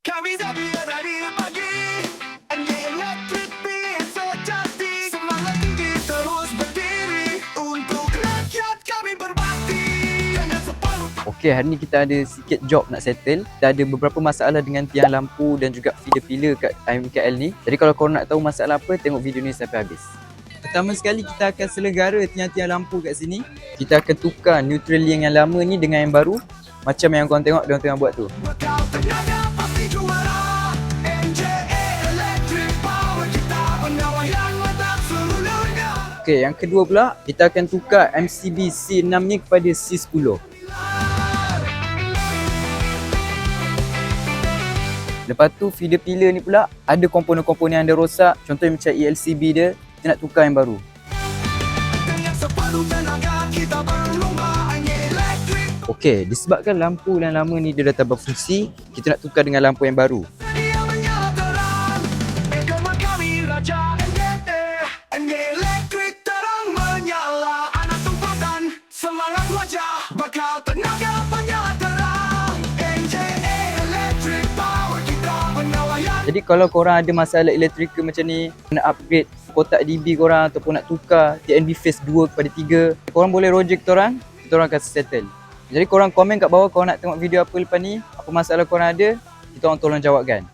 Kami Zabia dari pagi NG Electric Beat sejati Semangat tinggi terus berdiri Untuk rakyat kami berbakti Dengan separuh Okey, hari ni kita ada sikit job nak settle. Kita ada beberapa masalah dengan tiang lampu dan juga feeder pillar kat IMKL ni. Jadi kalau korang nak tahu masalah apa, tengok video ni sampai habis. Pertama sekali kita akan selegara tiang-tiang lampu kat sini. Kita akan tukar neutral yang yang lama ni dengan yang baru. Macam yang korang tengok dia tengah buat tu. Okey, yang kedua pula, kita akan tukar MCB C6 ni kepada C10. Lepas tu feeder pillar ni pula ada komponen-komponen yang ada rosak. Contohnya macam ELCB dia, kita nak tukar yang baru. Okey, disebabkan lampu yang lama ni dia dah tak berfungsi, kita nak tukar dengan lampu yang baru. Dia Jadi kalau korang ada masalah elektrikal macam ni, nak upgrade kotak DB korang ataupun nak tukar TNB phase 2 kepada 3, korang boleh rojek kita orang, kita orang akan settle. Jadi korang komen kat bawah korang nak tengok video apa lepas ni, apa masalah korang ada, kita orang tolong jawabkan.